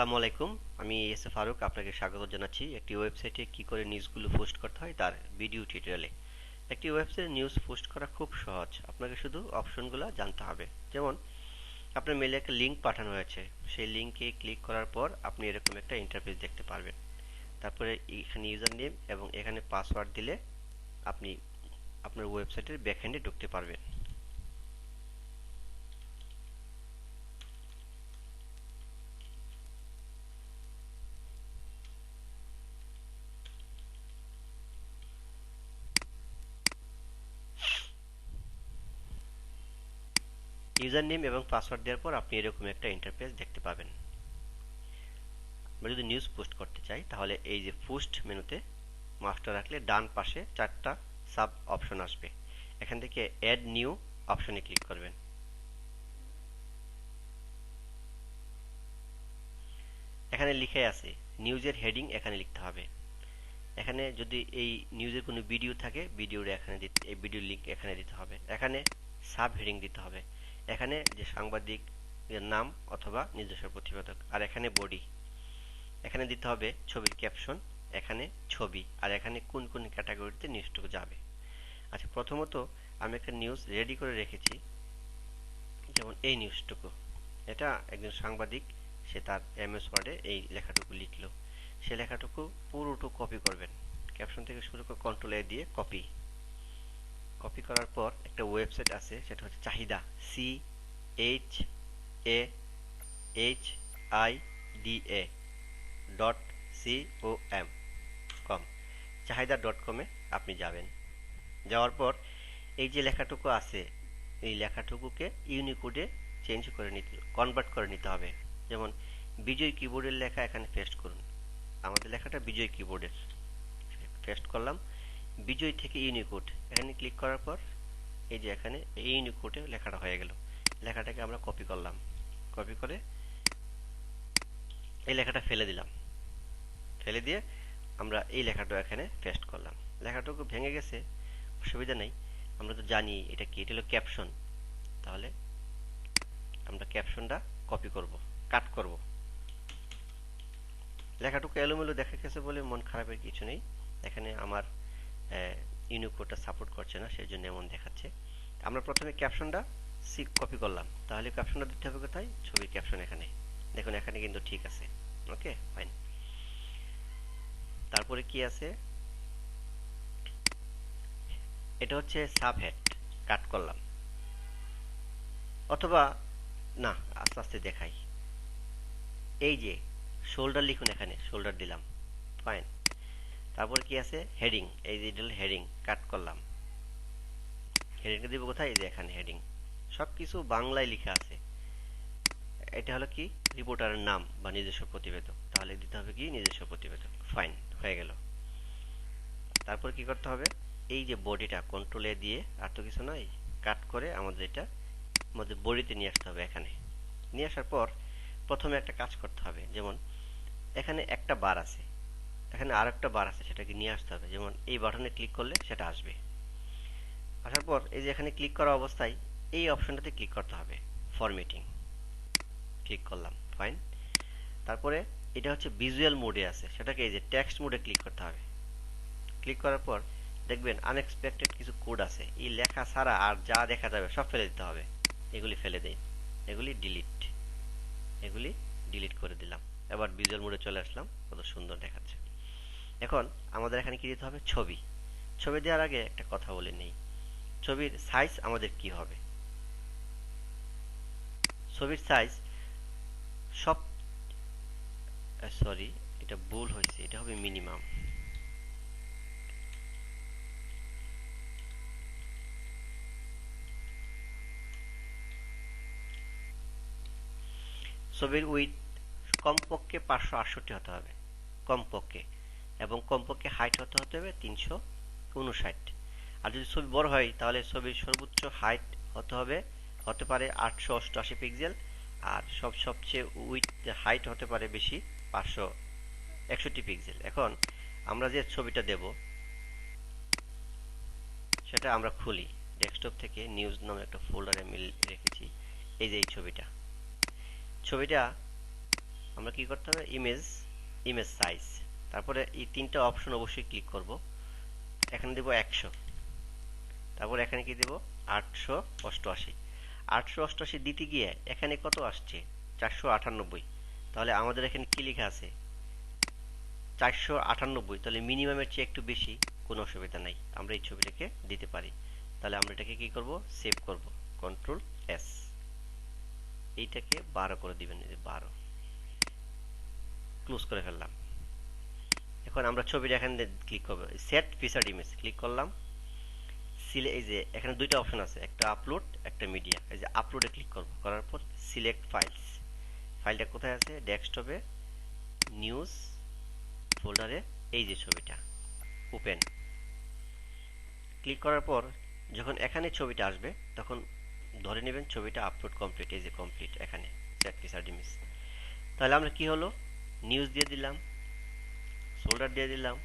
আসসালামু আলাইকুম। আমি এস এ ফারুক, আপনাকে স্বাগত জানাচ্ছি একটি ওয়েবসাইটে কি করে নিউজগুলো পোস্ট করতে হয় তার ভিডিও টিউটোরিয়ালে। একটি ওয়েবসাইটে নিউজ পোস্ট করা খুব সহজ। আপনাকে শুধু অপশনগুলো জানতে হবে। যেমন, আপনার মেলে একটা লিঙ্ক পাঠানো হয়েছে। সেই লিঙ্কে ক্লিক করার পর আপনি এরকম একটা ইন্টারফেস দেখতে পারবেন। তারপরে এখানে ইউজার নেম এবং এখানে পাসওয়ার্ড দিলে আপনি আপনার ওয়েবসাইটের ব্যাকহ্যান্ডে ঢুকতে পারবেন। ইউজার নেম এবং পাসওয়ার্ড দেওয়ার পর আপনি এরকম একটা ইন্টারফেস দেখতে পাবেন। আমরা যদি নিউজ পোস্ট করতে চাই, তাহলে এই যে পোস্ট মেনুতে মাউসটা রাখলে ডান পাশে চারটা সাব অপশন আসবে। এখান থেকে অ্যাড নিউ অপশনে ক্লিক করবেন। এখানে লিখে আছে নিউজের হেডিং এখানে লিখতে হবে। এখানে যদি এই নিউজের কোনো ভিডিও থাকে ভিডিওটা এখানে দিতে, এই ভিডিও লিঙ্ক এখানে দিতে হবে। এখানে সাব হেডিং দিতে হবে। এখানে যে সাংবাদিক নাম অথবা নিজস্ব প্রতিবেদক, আর এখানে বডি এখানে দিতে হবে ছবির ক্যাপশন এখানে ছবি, আর এখানে কোন কোন ক্যাটাগরিতে নিউজটুকু যাবে। আচ্ছা প্রথমত আমি একটা নিউজ রেডি করে রেখেছি, যেমন এই নিউজটুকু এটা একজন সাংবাদিক, সে তার এমএস ওয়ার্ডে এই লেখাটুকু লিখলো। সে লেখাটুকু পুরোটু কপি করবেন। ক্যাপশন থেকে শুরু করে কন্ট্রোল এ দিয়ে কপি কপি করার পর একটা ওয়েবসাইট আছে, সেটা হচ্ছে Chahida C H A H I D A dot C O M com Chahida dot কমে আপনি যাবেন। যাওয়ার পর এই যে লেখাটুকু আছে, এই লেখাটুকুকে ইউনিকোডে চেঞ্জ করে নিতে কনভার্ট করে নিতে হবে। যেমন বিজয় কিবোর্ডের লেখা এখানে পেস্ট করুন। আমাদের লেখাটা বিজয় কিবোর্ডের পেস্ট করলাম বিজয় থেকে ইউনিকোড এখানে ক্লিক করার পর, এই যে এখানে এই ইউনিকোডে লেখাটা হয়ে গেল। লেখাটাকে আমরা কপি করলাম। কপি করে এই লেখাটা ফেলে দিলাম। ফেলে দিয়ে আমরা এই লেখাটা এখানে পেস্ট করলাম। লেখাটুকু ভেঙে গেছে, অসুবিধা নেই। আমরা তো জানি এটা কি, এটা হলো ক্যাপশন তাহলে আমরা ক্যাপশনটা কপি করব কাট করব। লেখাটুকু এলোমেলো দেখা গেছে বলে মন খারাপের কিছু নেই। এখানে আমার ইউনিকোডটা সাপোর্ট করছে না সেই জন্য এমন দেখাচ্ছে। আমরা প্রথমে ক্যাপশনটা সি কপি করলাম। তাহলে ক্যাপশনটা দিতে হবে কোথায়? ছবির ক্যাপশন এখানে। দেখুন, এখানে কিন্তু ঠিক আছে। ওকে ফাইন তারপরে কি আছে? এটা হচ্ছে সাবহেড কাট করলাম। অথবা, না, আস্তে আস্তে দেখাই। এই যে শোল্ডার লিখুন এখানে শোল্ডার দিলাম। ফাইন তারপর কি আছে? হেডিং এই যে হেডিং কাট করলাম। হেডিংটা দিব কোথায়? এই যে এখানে হেডিং সব কিছু বাংলায় লেখা আছে। এটা হলো কি? রিপোর্টারের নাম বা নিজস্ব প্রতিবেদক। তাহলে দিতে হবে কি? নিজস্ব প্রতিবেদক। ফাইন হয়ে গেল। তারপর কি করতে হবে? এই যে বডিটা কন্ট্রোলে দিয়ে, আর তো কিছু নয় কাট করে আমাদের এটা আমাদের বডিতে নিয়ে আসতে হবে এখানে। নিয়ে আসার পর প্রথমে একটা কাজ করতে হবে। যেমন, এখানে একটা বার আছে। এখানে আর একটা বার আছে সেটাকে নিয়ে আসতে হবে। যেমন এই বাটনে ক্লিক করলে সেটা আসবে। আসার পর এই যে এখানে ক্লিক করা অবস্থায় এই অপশনটাতে ক্লিক করতে হবে ফরম্যাটিং ক্লিক করলাম ফাইন তারপরে এটা হচ্ছে ভিজুয়াল মোডে আছে, সেটাকে এই যে টেক্সট মোডে ক্লিক করতে হবে। ক্লিক করার পর দেখবেন আনএক্সপেক্টেড কিছু কোড আছে। এই লেখা ছাড়া আর যা দেখা যাবে সব ফেলে দিতে হবে। এগুলি ফেলে দেই। এগুলি ডিলিট এগুলি ডিলিট করে দিলাম। এবার ভিজুয়াল মোডে চলে আসলাম। কত সুন্দর দেখাচ্ছে। এখন আমাদের এখানে কি দিতে হবে? ছবি। ছবি দেওয়ার আগে একটা কথা বলে নেই। ছবির সাইজ আমাদের কি হবে? ছবির সাইজ সব সরি এটা ভুল হয়েছে। এটা হবে মিনিমাম ছবির উইথ কমপক্ষে পাঁচশো আটষট্টি হতে হবে। কমপক্ষে। এবং কমপক্ষে হাইট হতে হতে হবে তিনশো উনষাট। আর যদি ছবি বড় হয়, তাহলে ছবির সর্বোচ্চ হাইট হতে হবে, হতে পারে আটশো অষ্টআশি পিক্সেল আর সব সবচেয়ে উইথ হাইট হতে পারে বেশি পাঁচশো একষট্টি পিক্সেল এখন আমরা যে ছবিটা দেব, সেটা আমরা খুলি। ডেস্কটপ থেকে নিউজ নামে একটা ফোল্ডারে মিল রেখেছি। এই যে এই ছবিটা। ছবিটা আমরা কি করতে হবে? ইমেজ ইমেজ সাইজ তারপরে এই তিনটা অপশন অবশ্যই ক্লিক করব। এখানে দেব একশো। তারপর এখানে কি দেব? আটশো অষ্টআশি। আটশো অষ্টআশি দিতে গিয়ে এখানে কত আসছে? চারশো আটানব্বই। তাহলে আমাদের এখানে কি লেখা আছে? চারশো আটানব্বই। তাহলে মিনিমামের চেয়ে একটু বেশি, কোনো অসুবিধা নাই। আমরা এই ছবিটাকে দিতে পারি। তাহলে আমরা এটাকে কি করব? সেভ করব। কন্ট্রোল এস এইটাকে বারো করে দিবেন বারো। ক্লোজ করে ফেললাম। এখন আমরা ছবিটা এখানে ক্লিক করব। সেট ফিচার ইমেজ ক্লিক করলাম। এই যে এখানে দুইটা অপশন আছে, একটা আপলোড একটা মিডিয়া এই যে আপলোডে ক্লিক করব। করার পর সিলেক্ট ফাইলস ফাইলটা কোথায় আছে? ডেস্কটপে নিউজ ফোল্ডারে এই যে ছবিটা ওপেন ক্লিক করার পর যখন এখানে ছবিটা আসবে, তখন ধরে নেবেন ছবিটা আপলোড কমপ্লিট এই যে কমপ্লিট এখানে ফিচার তাহলে আমরা কি হলো? নিউজ দিয়ে দিলাম। শোল্ডার দিয়ে দিলাম,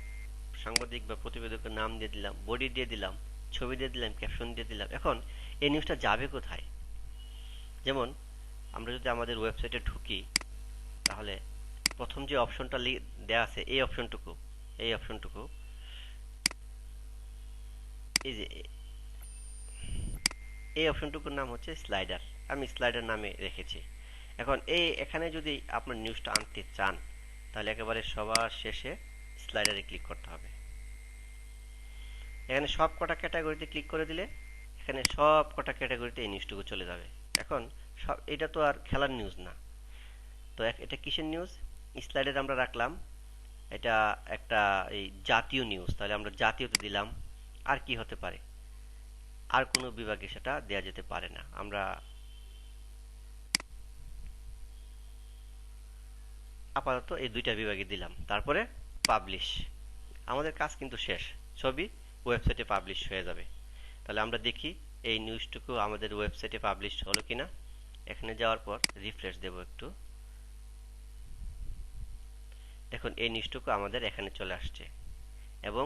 সাংবাদিক বা প্রতিবেদকের নাম দিয়ে দিলাম, বডি দিয়ে দিলাম, ছবি দিয়ে দিলাম ক্যাপশন দিয়ে দিলাম। এখন এই নিউজটা যাবে কোথায়? যেমন আমরা যদি আমাদের ওয়েবসাইটে ঢুকি, তাহলে প্রথম যে অপশনটা দেওয়া আছে, এই অপশনটুকু এই অপশনটুকু এই যে, এই অপশনটুকুর নাম হচ্ছে স্লাইডার আমি স্লাইডার নামে রেখেছি। এখন এই, এখানে যদি আপনার নিউজটা আনতে চান তাহলে একেবারে সবার শেষে স্লাইডারে ক্লিক করতে হবে। এখানে সব কটা ক্যাটাগরিতে ক্লিক করে দিলে এখানে সব কটা ক্যাটাগরিতে এই নিউজটুকু চলে যাবে। এখন সব, এটা তো আর খেলার নিউজ না। তো এটা কিসের নিউজ স্লাইডের আমরা রাখলাম। এটা একটা এই জাতীয় নিউজ তাহলে আমরা জাতীয়তে দিলাম। আর কি হতে পারে? আর কোনো বিভাগে সেটা দেয়া যেতে পারে না। আমরা আপাতত এই দুইটা বিভাগে দিলাম। তারপরে পাবলিশ আমাদের কাজ কিন্তু শেষ। ছবি ওয়েবসাইটে পাবলিশ হয়ে যাবে। তাহলে আমরা দেখি এই নিউজটুকু আমাদের ওয়েবসাইটে পাবলিশ হলো কিনা। এখানে যাওয়ার পর রিফ্রেশ দেব একটু। দেখুন, এই নিউজটুকু আমাদের এখানে চলে আসছে এবং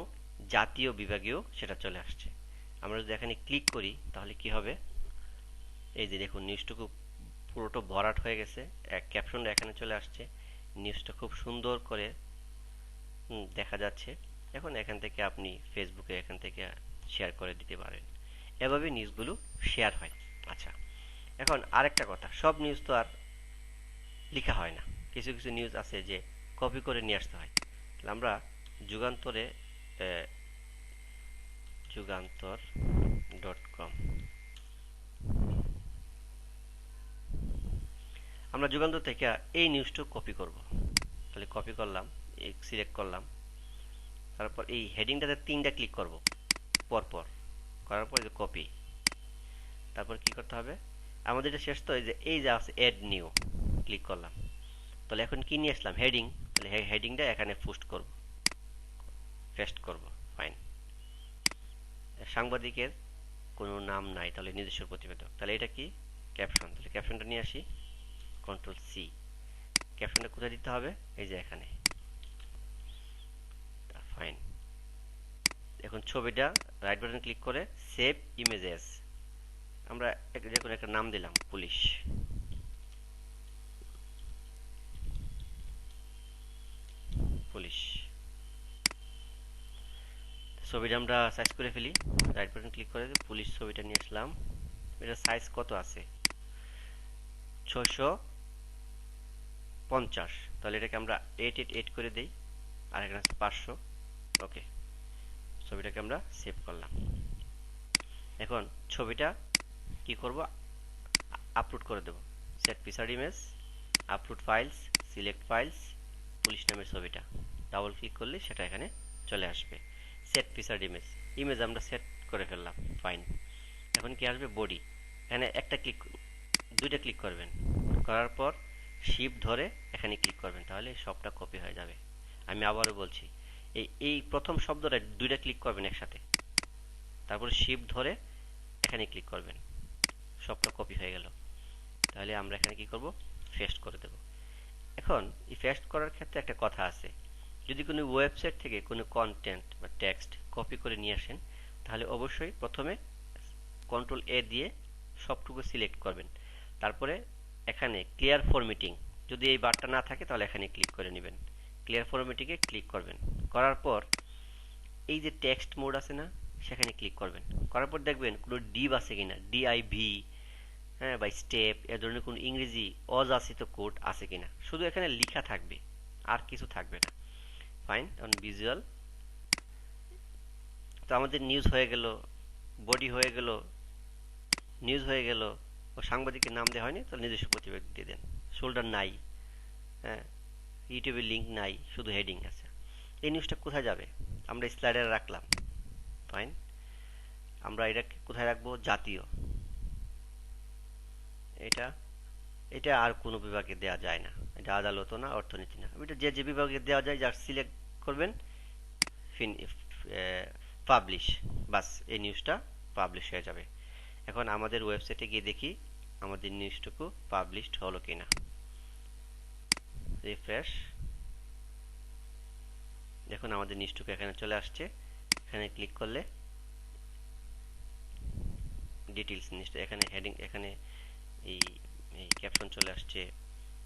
জাতীয় বিভাগেও সেটা চলে আসছে। আমরা যদি এখানে ক্লিক করি, তাহলে কি হবে? এই যে দেখুন নিউজটুকু পুরোটা ভরাট হয়ে গেছে। এক ক্যাপশনটা এখানে চলে আসছে। নিউজটা খুব সুন্দর করে দেখা যাচ্ছে। এখন এখান থেকে আপনি ফেসবুকে এখান থেকে শেয়ার করে দিতে পারেন। এভাবে নিউজগুলো শেয়ার হয়। আচ্ছা এখন আরেকটা কথা, সব নিউজ তো আর লেখা হয় না। কিছু কিছু নিউজ আছে যে কপি করে নিয়ে আসতে হয়। তাহলে আমরা যুগান্তরে যুগান্তর ডট কম আমরা যুগান্তর থেকে এই নিউজটা কপি করব। তাহলে কপি করলাম সিলেক্ট করলাম, তারপর এই হেডিংটাতে তিনটা ক্লিক করব, পরপর। করার পর যে কপি তারপর কি করতে হবে? আমাদের এটা শেষ তো, এই যে এই যে আছে এড নিউ ক্লিক করলাম। তাহলে এখন কি নিয়ে আসলাম? হেডিং তাহলে হেডিংটা এখানে পোস্ট করব। পেস্ট করব ফাইন সাংবাদিকের কোনো নাম নাই, তাহলে নিজস্ব প্রতিবেদক। তাহলে এটা কি? ক্যাপশন তাহলে ক্যাপশনটা নিয়ে আসি। কন্ট্রোল সি ক্যাপশনটা কোথায় দিতে হবে? এই যে এখানে। ফাইন এখন ছবিটা রাইট বাটন ক্লিক করে সেভ ইমেজেস আমরা যে একটা নাম দিলাম পুলিশ পুলিশ ছবিটা আমরা সাইজ করে ফেলি। রাইট বাটন ক্লিক করে পুলিশ ছবিটা নিয়ে আসলাম। এটা সাইজ কত আছে? ছশো পঞ্চাশ। তাহলে এটাকে আমরা এইট এইট এইট করে দিই। আর এখানে আছে পাঁচশো। ওকে ছবিটাকে আমরা সেভ করলাম। এখন ছবিটা কি করব? আপলোড করে দেব। Set picture image upload files select files police নামের ছবিটা। ডাবল ক্লিক করলে সেটা এখানে চলে আসবে। সেট পিসার ইমেজ ইমেজ আমরা সেট করে ফেললাম। ফাইন এখন কি আসবে? বডি এখানে একটা ক্লিক দুইটা ক্লিক করবেন। করার পর শিপ ধরে এখানে ক্লিক করবেন, তাহলে সবটা কপি হয়ে যাবে। আমি আবারও বলছি, এই এই প্রথম শব্দটা দুইটা ক্লিক করবেন একসাথে। তারপরে শিপ ধরে এখানে ক্লিক করবেন। সবটা কপি হয়ে গেল। তাহলে আমরা এখানে কি করব? ফেস্ট করে দেব। এখন এই ফেস্ট করার ক্ষেত্রে একটা কথা আছে। যদি কোনো ওয়েবসাইট থেকে কোনো কন্টেন্ট বা টেক্সট কপি করে নিয়ে আসেন, তাহলে অবশ্যই প্রথমে কন্ট্রোল এ দিয়ে সবটুকু সিলেক্ট করবেন। তারপরে এখানে ক্লিয়ার ফরম্যাটিং যদি এই বারটা না থাকে, তাহলে এখানে ক্লিক করে নেবেন। ক্লিয়ার ফরম্যাটিকে ক্লিক করবেন। করার পর এই যে টেক্সট মোড আছে না, সেখানে ক্লিক করবেন। করার পর দেখবেন কোনো ডিভ আছে কিনা। ডিআইভি হ্যাঁ বা স্টেপ এ ধরনের কোনো ইংরেজি অযাচিত কোড আছে কিনা। শুধু এখানে লেখা থাকবে, আর কিছু থাকবে না। ফাইন অন ভিজুয়াল তো আমাদের নিউজ হয়ে গেল বডি হয়ে গেল নিউজ হয়ে গেল। সাংবাদিকের নাম দেওয়া হয়নি, তাহলে নিজস্ব প্রতিবেদন দিয়ে দেন। শোল্ডার নাই হ্যাঁ ইউটিউবের লিঙ্ক নাই, শুধু হেডিং আছে। এই নিউজটা কোথায় যাবে? আমরা স্লাইডারে রাখলাম। ফাইন আমরা এটা কোথায় রাখব? জাতীয়। এটা এটা আর কোনো বিভাগে দেওয়া যায় না। এটা আদালতও না, অর্থনীতি না। এটা যে যে বিভাগে দেওয়া যায়, যার সিলেক্ট করবেন ফিন পাবলিশ বাস, এই নিউজটা পাবলিশ হয়ে যাবে। এখন আমাদের ওয়েবসাইটে গিয়ে দেখি। আমাদের নিউজটুকু পাবলিশড হলো কিনা? রিফ্রেশ দেখুন, আমাদের নিউজটুকু এখানে চলে আসছে। এখানে ক্লিক করলে ডিটেলস নিউজটা এখানে হেডিং এখানে এই ক্যাপশন চলে আসছে,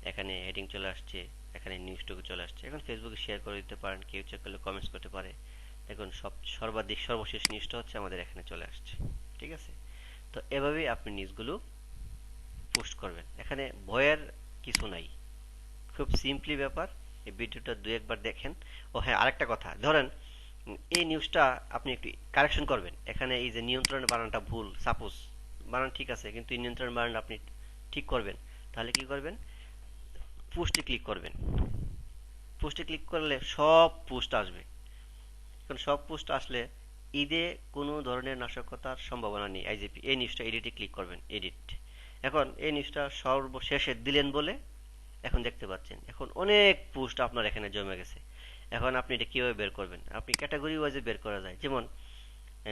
এখানে হেডিং চলে আসছে, এখানে নিউজটুকু চলে আসছে। এখন ফেসবুকে শেয়ার করে দিতে পারেন, কেউ চেক করলে কমেন্টস করতে পারে। দেখুন, সব, সর্বাধিক, সর্বশেষ নিউজটা হচ্ছে আমাদের এখানে চলে আসছে। ঠিক আছে? তো এভাবেই আপনি নিউজগুলো পোস্ট করবেন। এখানে ভয়ের কিছু নাই। খুব সিম্পলি ব্যাপার, এই ভিডিওটা দু একবার দেখেন। ও হ্যাঁ আরেকটা কথা। ধরেন, এই নিউজটা আপনি একটু কারেকশন করবেন। এখানে এই যে নিয়ন্ত্রণের বানানটা ভুল সাপোজ বানান ঠিক আছে, কিন্তু এই নিয়ন্ত্রণ বানান আপনি ঠিক করবেন। তাহলে কি করবেন? পোস্টে ক্লিক করবেন। পোস্টে ক্লিক করলে সব পোস্ট আসবে। কারণ সব পোস্ট আসলে ঈদে কোনো ধরনের নাশকতার সম্ভাবনা নেই। আইজিপি এই নিউজটা এডিটে ক্লিক করবেন এডিট এখন এই নিউজটা সর্বশেষে দিলেন বলে এখন দেখতে পাচ্ছেন। এখন অনেক পোস্ট আপনার এখানে জমে গেছে। এখন আপনি এটা কীভাবে বের করবেন? আপনি ক্যাটাগরি ওয়াইজে বের করা যায়। যেমন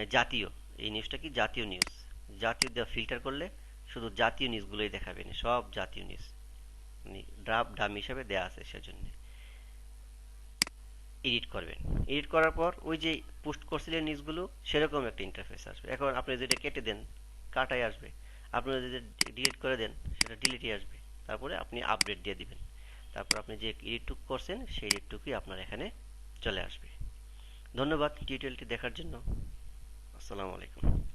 জাতীয়। এই নিউজটা কি জাতীয় নিউজ? জাতীয় দেওয়া ফিল্টার করলে শুধু জাতীয় নিউজগুলোই দেখাবেন। সব জাতীয় নিউজ। মানে ড্রাফ ডাম হিসাবে দেওয়া আছে সেজন্য। এডিট করবেন। এডিট করার পর ওই যে পোস্ট করছিলেন নিউজগুলো সেরকম একটা ইন্টারফেস আসবে। এখন আপনি যেটা কেটে দেন কাটাই আসবে। আপনি যদি ডিলিট করে দেন, সেটা ডিলিটই আসবে। তারপরে আপনি আপডেট দিয়ে দিবেন। তারপর আপনি যে এডিটটুক করছেন, সেই এডিটটুকুই আপনার এখানে চলে আসবে। ধন্যবাদ টিউটোরিয়ালটি দেখার জন্য। আসসালামু আলাইকুম।